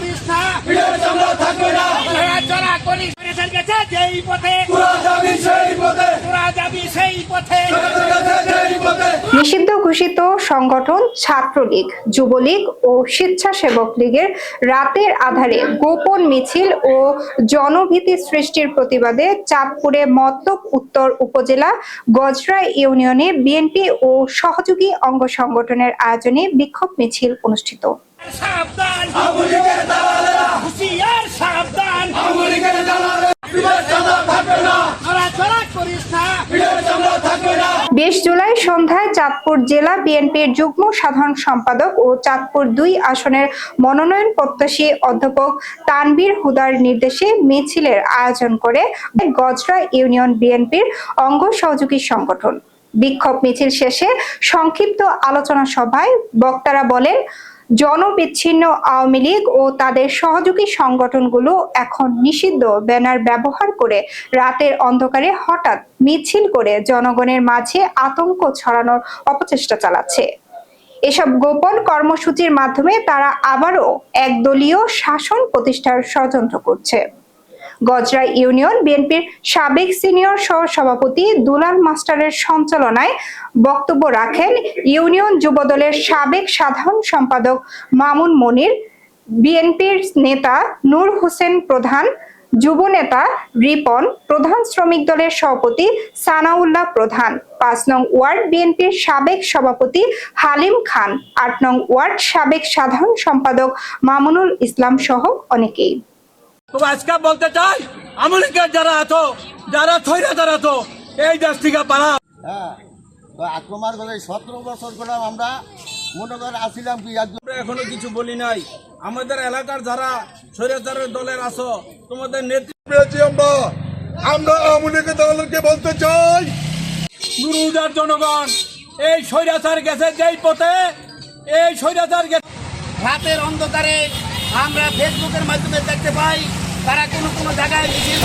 করিস না পিঠের থাকবে না। চলা করিস গেছে যেই পথে। যাবি সেই পথে। যাবি সেই পথে। সরেছে গেছে সেই পথে। নিষিদ্ধ ঘোষিত সংগঠন ছাত্রলীগ যুবলীগ ও স্বেচ্ছাসেবক লীগের রাতের আধারে গোপন মিছিল ও জনভীতি সৃষ্টির প্রতিবাদে চাঁদপুরে মতলব উত্তর উপজেলা গজরা ইউনিয়নে বিএনপি ও সহযোগী অঙ্গ সংগঠনের আয়োজনে বিক্ষোভ মিছিল অনুষ্ঠিত। সাবধান। আমলিকের দালালেরা। হুশিয়ার সাবধান। আমলিকের দালালেরা। পিঠের চামড়া থাকবে না। চলা চলা করিস না। পিঠের চামড়া থাকবে না। বিশ জুলাই সন্ধ্যায় চাঁদপুর জেলা বিএনপির যুগ্ম সাধারণ সম্পাদক ও চাঁদপুর দুই আসনের মনোনয়ন প্রত্যাশী অধ্যাপক তানবীর হুদার নির্দেশে মিছিলের আয়োজন করে গজরা ইউনিয়ন বিএনপির অঙ্গ সহযোগী সংগঠন। বিক্ষোভ মিছিল শেষে সংক্ষিপ্ত আলোচনা সভায় বক্তারা বলেন জনবিচ্ছিন্ন আওয়ামী লীগ ও তাদের সহযোগী সংগঠনগুলো এখন নিষিদ্ধ ব্যানার ব্যবহার করে রাতের অন্ধকারে হঠাৎ মিছিল করে জনগণের মাঝে আতঙ্ক ছড়ানোর অপচেষ্টা চালাচ্ছে। এসব গোপন কর্মসূচির মাধ্যমে তারা আবারও একদলীয় শাসন প্রতিষ্ঠার ষড়যন্ত্র করছে। গজরা ইউনিয়ন বিএনপির সাবেক সিনিয়র সহ সভাপতি দুলাল মাস্টারের সঞ্চালনায় বক্তব্য রাখেন ইউনিয়ন যুবদলের সাবেক সাধারণ সম্পাদক মামুন মনির, বিএনপির নেতা নূর হোসেন প্রধান, যুব নেতা রিপন, প্রধান শ্রমিক দলের সভাপতি সানাউল্লাহ প্রধান, পাঁচ নং ওয়ার্ড বিএনপির সাবেক সভাপতি হালিম খান, আট নং ওয়ার্ড সাবেক সাধারণ সম্পাদক মামুনুল ইসলাম সহ অনেকেই। তো আজকে বলতে চাই আমেরিকার যারা আছো যারা থইরা যারা আছো এই দেশ থেকে পালা হ্যাঁ তো আক্রমণ করে সতেরো বছর করলাম আমরা মনে করে আসছিলাম কি এখনও কিছু বলি নাই। আমাদের এলাকার যারা স্বৈরাচারের দলের আছো তোমাদের নেতৃত্ব পেয়েছি আমরা। আমরা আমলিকের দালালকে বলতে চাই। নুরুদার জনগণ এই স্বৈরাচার গেছে যেই পথে এই স্বৈরাচার গেছে রাতের অন্ধকারে আমরা ফেসবুকের মাধ্যমে দেখতে পাই তারা কোনো কোনো জায়গায় মিছিল